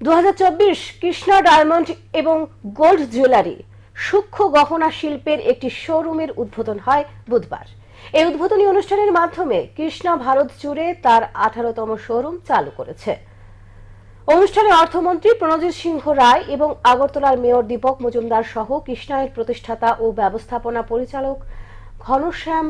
দু কৃষ্ণা ডায়মন্ড এবং gold jewellery সূক্ষ্ম গহনা শিল্পের একটি শোরুমের উদ্বোধন হয় বুধবার। এই উদ্বোধনী অনুষ্ঠানের মাধ্যমে কৃষ্ণা ভারত জুড়ে তার আঠারোতম শোরুম চালু করেছে। অনুষ্ঠানে অর্থমন্ত্রী প্রণজিৎ সিংহ রায় এবং আগরতলার মেয়র দীপক মজুমদার সহ কৃষ্ণায়ের প্রতিষ্ঠাতা ও ব্যবস্থাপনা পরিচালক ঘনশ্যাম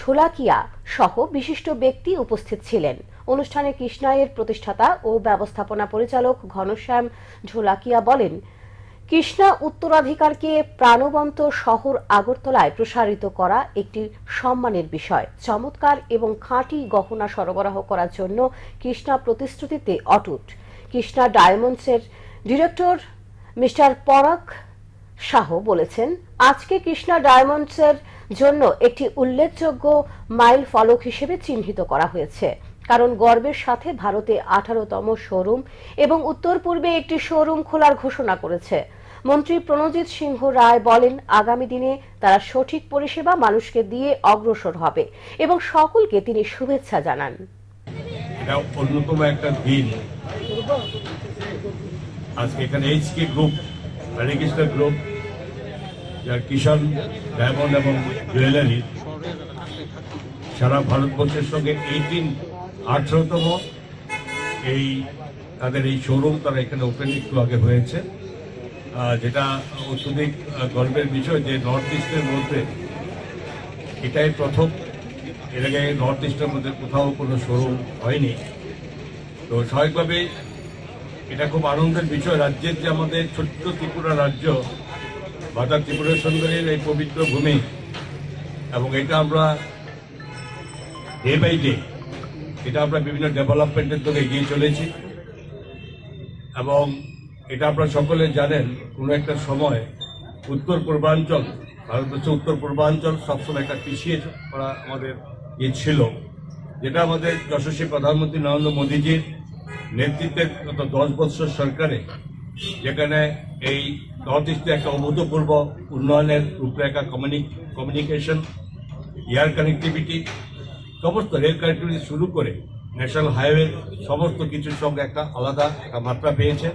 ঠোলাকিয়া সহ বিশিষ্ট ব্যক্তি উপস্থিত ছিলেন। অনুষ্ঠানে কৃষ্ণায়ের প্রতিষ্ঠাতা ও ব্যবস্থাপনা পরিচালক ঘনশ্যাম ঝোলাকিয়া বলেন, কৃষ্ণা উত্তরাধিকারকে প্রাণবন্ত শহর আগরতলায় প্রসারিত করা একটি সম্মানের বিষয়। চমৎকার এবং খাঁটি গহনা সরবরাহ করার জন্য কৃষ্ণা প্রতিশ্রুতিতে অটুট। কৃষ্ণা ডায়মন্ডসের ডিরেক্টর মিস্টার পরাগ শাহ বলেছেন, আজকে কৃষ্ণা ডায়মন্ডসের জন্য একটি উল্লেখযোগ্য মাইল ফলক হিসেবে চিহ্নিত করা হয়েছে। কারণ গর্বের সাথে ভারতে আঠারোতম শোরুম এবং উত্তর পূর্বে একটি শোরুম খোলার ঘোষণা করেছে। মন্ত্রী প্রণজিৎ সিংহ রায় বলেন, আগামী দিনে তারা সঠিক পরিষেবা মানুষকে দিয়ে অগ্রসর হবে এবং সকলকে তিনি শুভেচ্ছা জানান। অন্যতম একটা দিন। আজকে এখানে এইচকে গ্রুপ রানীকৃষ্ণ গ্রুপ যার কিষাণ, ডায়মন্ড এবং জুয়েলারি সারা ভারতবর্ষের সঙ্গে এইটিন আঠারোতম এই তাদের এই শোরুম তারা এখানে ওপেন একটু আগে হয়েছে। যেটা অত্যধিক গর্বের বিষয় যে নর্থ ইস্টের মধ্যে এটাই প্রথম। এর আগে নর্থ ইস্টের মধ্যে কোথাও কোনো শোরুম হয়নি। তো স্বাভাবিকভাবেই এটা খুব আনন্দের বিষয়। রাজ্যের যে আমাদের ছোট্ট ত্রিপুরা রাজ্য মাতা ত্রিপুরা সুন্দরীর এই পবিত্র ভূমি, এবং এটা আমরা ডে বাই ডে এটা আমরা বিভিন্ন ডেভেলপমেন্টের দিকে এগিয়ে চলেছি। এবং এটা আপনারা সকলে জানেন, কোনো একটা সময় উত্তর পূর্বাঞ্চল ভারতবর্ষের উত্তর পূর্বাঞ্চল সবসময় একটা পিছিয়ে পড়া আমাদের ইয়ে ছিল, যেটা আমাদের যশস্বী প্রধানমন্ত্রী নরেন্দ্র মোদীজির নেতৃত্বের গত দশ বৎসর সরকারে যেখানে এই নর্থ ইস্টে একটা অভূতপূর্ব উন্নয়নের রূপরেখা কমিউনিকেশন এয়ার কানেক্টিভিটি সমস্ত রেল কানেক্টিভিটি শুরু করে ন্যাশনাল হাইওয়ে সমস্ত কিছুর সঙ্গে একটা আলাদা একটা মাত্রা পেয়েছে।